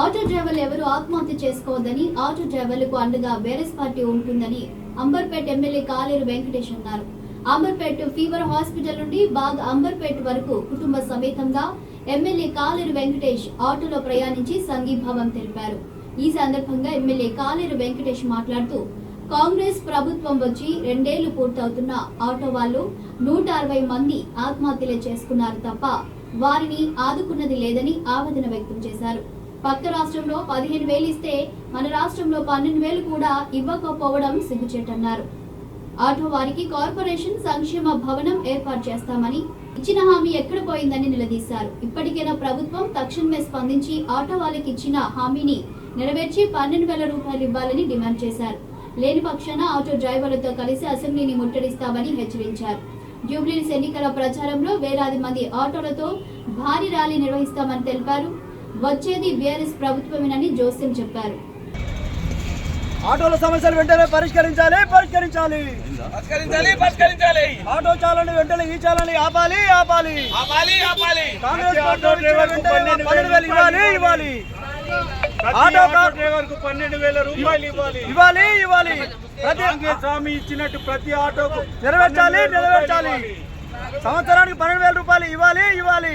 Auto డ్రైవర్లు ఎవరు ఆత్మహత్య చేసుకోవద్దని ఆటో డ్రైవర్లకు అండగా బేరస్ పార్టీ ఉంటుందని అంబర్పేట్ ఎమ్మెల్యే కాలేరు వెంకటేష్ అన్నారు. అంబర్పేట్ ఫీవర్ హాస్పిటల్ నుండి బాగ్ అంబర్పేట్ వరకు కుటుంబ సమేతంగా ఎమ్మెల్యే కాలేరు వెంకటేష్ ఆటోలో ప్రయాణించి సంఘీభావం తెలిపారు. ఈ సందర్భంగా ఎమ్మెల్యే కాలేరు వెంకటేష్ మాట్లాడుతూ కాంగ్రెస్ ప్రభుత్వం వచ్చి రెండేళ్ళు పూర్తవుతున్న ఆటో వాళ్ళు నూట అరవై మంది ఆత్మహత్యలే చేసుకున్నారు తప్ప వారిని ఆదుకున్నది లేదని ఆవేదన వ్యక్తం చేశారు. పక్క రాష్ట్రంలో పదిహేను వేలు ఇస్తే మన రాష్ట్రంలో పన్నెండు వేలు కూడా ఇవ్వకపోవడం సిగ్గుచేటన్నారు. ఆటో వారికి కార్పొరేషన్ సంక్షేమ భవనం ఏర్పాటు చేస్తామని ఇచ్చిన హామీ ఎక్కడ పోయిందని నిలదీశారు. ఇప్పటికైనా ప్రభుత్వం తక్షణమే స్పందించి ఆటో వాళ్ళకి ఇచ్చిన హామీని నెరవేర్చి పన్నెండు వేల రూపాయలు ఇవ్వాలని డిమాండ్ చేశారు. లేని పక్షాన ఆటో డ్రైవర్లతో కలిసి అసెంబ్లీని ముట్టడిస్తామని హెచ్చరించారు. జూబ్లీస్ ఎన్నికల ప్రచారంలో వేలాది మంది ఆటోలతో భారీ ర్యాలీ నిర్వహిస్తామని తెలిపారు. వచ్చేది బీఆర్ఎస్ ప్రభుత్వమేనని జోస్యం చెప్పారు. ఆటోల సమస్యలు వెంటనే పరిష్కరించాలి పరిష్కరించాలి. పరిష్కరించాలి పరిష్కరించాలి. ఆటో చాలని వెంటనే ఈ చాలని ఆపాలి ఆపాలి. ఆపాలి ఆపాలి. కాంగ్రెస్ వేలు ఇవ్వాలి ఆటో డ్రైవర్కు పన్నెండు వేల రూపాయలు ఇవ్వాలి. ఇవ్వాలి ఇవ్వాలి. ప్రతి హామీ ఇచ్చినట్టు ప్రతి ఆటోకు నెరవేర్చాలి నెరవేర్చాలి. రూపాయలు సంవత్సరానికి పన్నెండు వేల రూపాయలు ఇవ్వాలి ఇవ్వాలి.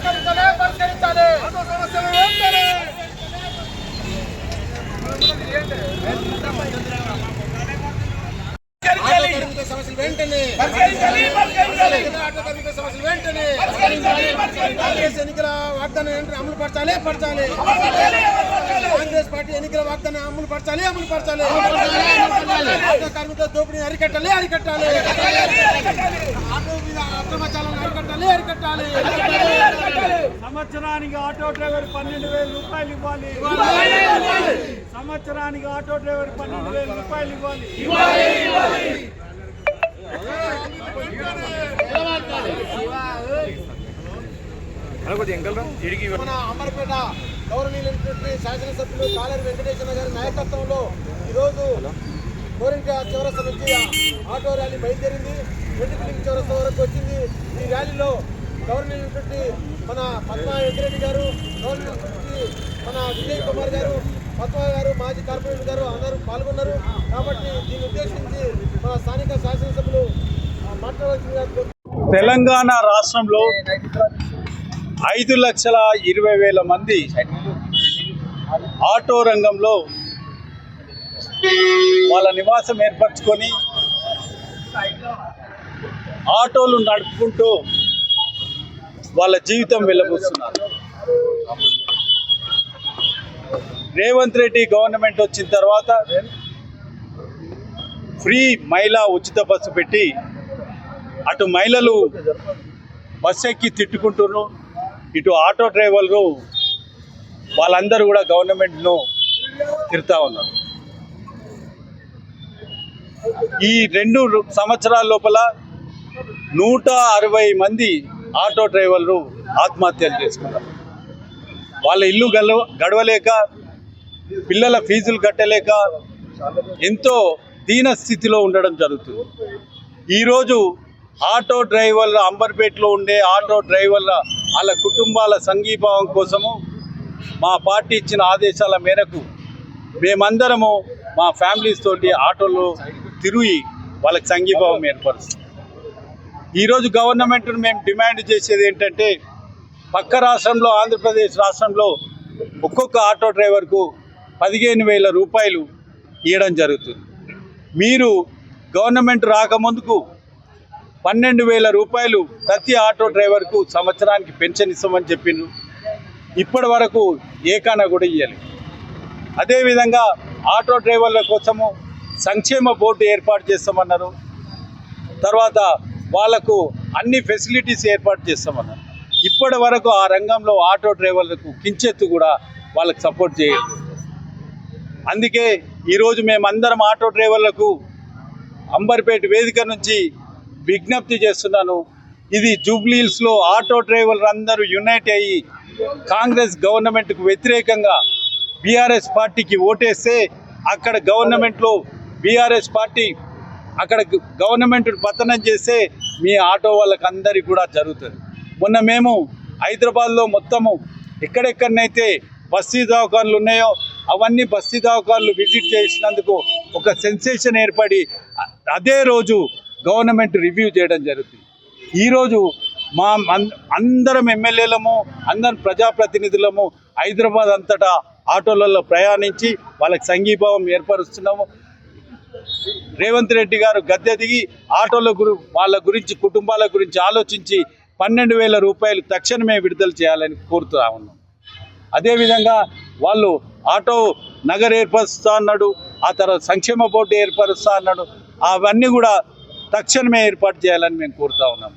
పంపిస్తున్నాను పరిష్కరించాలి పరిష్కరించాలి. కాంగ్రెస్ ఎన్నికల వాగ్దానం ఏంటి? అమలు పరచాలి పరచాలి. కాంగ్రెస్ పార్టీ ఎన్నికల వాగ్దానం అమలు పరచాలి అమలు పరచాలి. కార్మికుల దోపిడీని అరికట్టాలి అరికట్టాలి. ఆటో మీద అక్రమచాలను అరికట్టాలి అరికట్టాలి. సంవత్సరానికి ఆటో డ్రైవర్ పన్నెండు వేల రూపాయలు ఇవ్వాలి. సంవత్సరానికి ఆటో డ్రైవర్ పన్నెండు వేల రూపాయలు ఇవ్వాలి. మన అమరపేట గౌరవనీయులైనటువంటి శాసనసభ్యులు కాలేరు వెంకటేశ్వర గారి నాయకత్వంలో ఈరోజు కోరింక చౌరస్తా నుంచి ఆటో ర్యాలీ బయలుదేరింది. వెంటికలింగ్ చౌరస్తా వరకు వచ్చింది. ఈ ర్యాలీలో గౌరవనీయులైనటువంటి మన పద్మా వెంకరెడ్డి గారు గౌరవనీయులైనటువంటి మన విజయ్ కుమార్ గారు పద్మా గారు మాజీ కార్పొరేటర్ గారు అందరూ పాల్గొన్నారు. కాబట్టి దీన్ని ఉద్దేశించి మన స్థానిక శాసనసభ్యులు మాట్లాడవలసిందిగా. తెలంగాణ రాష్ట్రంలో ఐదు లక్షల ఇరవై వేల మంది ఆటో రంగంలో వాళ్ళ నివాసం ఏర్పరచుకొని ఆటోలు నడుపుకుంటూ వాళ్ళ జీవితం వెళ్ళబోస్తున్నారు రేవంత్ రెడ్డి గవర్నమెంట్ వచ్చిన తర్వాత ఫ్రీ మహిళా ఉచిత బస్సు పెట్టి అటు మహిళలు బస్సు ఎక్కి తిట్టుకుంటున్నారు. ఇటు ఆటో డ్రైవర్లు వాళ్ళందరూ కూడా గవర్నమెంట్ను తిరుతూ ఉన్నారు. ఈ రెండు సంవత్సరాల లోపల నూట అరవై మంది ఆటో డ్రైవర్లు ఆత్మహత్యలు చేసుకున్నారు. వాళ్ళ ఇల్లు గల గడవలేక పిల్లల ఫీజులు కట్టలేక ఎంతో దీన స్థితిలో ఉండడం జరుగుతుంది. ఈరోజు ఆటో డ్రైవర్ల అంబర్పేటలో ఉండే ఆటో డ్రైవర్ల వాళ్ళ కుటుంబాల సంఘీభావం కోసము మా పార్టీ ఇచ్చిన ఆదేశాల మేరకు మేమందరము మా ఫ్యామిలీస్ తోటి ఆటోలో తిరిగి వాళ్ళకి సంఘీభావం ఏర్పరుస్తాం ఈరోజు గవర్నమెంట్ను మేము డిమాండ్ చేసేది ఏంటంటే పక్క రాష్ట్రంలో ఆంధ్రప్రదేశ్ రాష్ట్రంలో ఒక్కొక్క ఆటో డ్రైవర్కు పదిహేను వేల రూపాయలు ఇవ్వడం జరుగుతుంది. మీరు గవర్నమెంట్ రాకముందుకు పన్నెండు వేల రూపాయలు ప్రతి ఆటో డ్రైవర్కు సంవత్సరానికి పెన్షన్ ఇస్తామని చెప్పిండ్రు. ఇప్పటి వరకు ఏకాన కూడా ఇవ్వాలి అదేవిధంగా ఆటో డ్రైవర్ల కోసము సంక్షేమ బోర్డు ఏర్పాటు చేస్తామన్నారు. తర్వాత వాళ్ళకు అన్ని ఫెసిలిటీస్ ఏర్పాటు చేస్తామన్నారు. ఇప్పటి వరకు ఆ రంగంలో ఆటో డ్రైవర్లకు కించెత్తు కూడా వాళ్ళకి సపోర్ట్ చేయలేదు. అందుకే ఈరోజు మేమందరం ఆటో డ్రైవర్లకు అంబర్పేట వేదిక నుంచి విజ్ఞప్తి చేస్తున్నాను. ఇది జూబ్లీహిల్స్లో ఆటో డ్రైవర్లు అందరూ యునైట్ అయ్యి కాంగ్రెస్ గవర్నమెంట్కు వ్యతిరేకంగా బీఆర్ఎస్ పార్టీకి ఓటేస్తే అక్కడ గవర్నమెంట్లో బీఆర్ఎస్ పార్టీ అక్కడ గవర్నమెంట్ పతనం చేస్తే మీ ఆటో వాళ్ళకి అందరికీ కూడా జరుగుతుంది. మొన్న మేము హైదరాబాద్లో మొత్తము ఎక్కడెక్కడనైతే బస్తీ దవాఖాన్లు ఉన్నాయో అవన్నీ బస్తీ దవాఖాన్లు విజిట్ చేసినందుకు ఒక సెన్సేషన్ ఏర్పడి అదే రోజు గవర్నమెంట్ రివ్యూ చేయడం జరుగుతుంది. ఈరోజు మా అందరం ఎమ్మెల్యేలము అందరం ప్రజాప్రతినిధులము హైదరాబాద్ అంతటా ఆటోలలో ప్రయాణించి వాళ్ళకి సంఘీభావం ఏర్పరుస్తున్నాము. రేవంత్ రెడ్డి గారు గద్దె దిగి ఆటోల గురి వాళ్ళ గురించి కుటుంబాల గురించి ఆలోచించి పన్నెండు వేల రూపాయలు తక్షణమే విడుదల చేయాలని కోరుతా ఉన్నాం. అదేవిధంగా వాళ్ళు ఆటో నగర్ ఏర్పరుస్తా అన్నాడు ఆ తర్వాత సంక్షేమ బోర్డు ఏర్పరుస్తా అన్నాడు అవన్నీ కూడా తక్షణమే ఏర్పాటు చేయాలని మేము కోరుతా ఉన్నాం.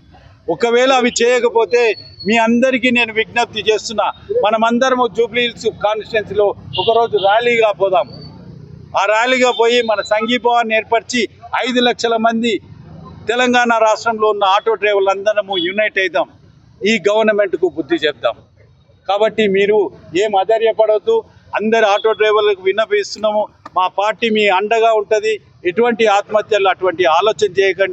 ఒకవేళ అవి చేయకపోతే మీ అందరికీ నేను విజ్ఞప్తి చేస్తున్నా మనమందరము జూబ్లీ హిల్స్ కాన్స్టిట్యున్సీలో ఒకరోజు ర్యాలీగా పోదాం. ఆ ర్యాలీగా పోయి మన సంఘీభావాన్ని ఏర్పరిచి ఐదు లక్షల మంది తెలంగాణ రాష్ట్రంలో ఉన్న ఆటో డ్రైవర్లందరము యునైట్ అవుదాం ఈ గవర్నమెంట్కు బుద్ధి చెప్దాం. కాబట్టి మీరు ఏం అధైర్యపడవద్దు అందరు ఆటో డ్రైవర్లకు విన్నపిస్తున్నాము మా పార్టీ మీ అండగా ఉంటుంది. ఎటువంటి ఆత్మహత్యలు అటువంటి ఆలోచన చేయకండి.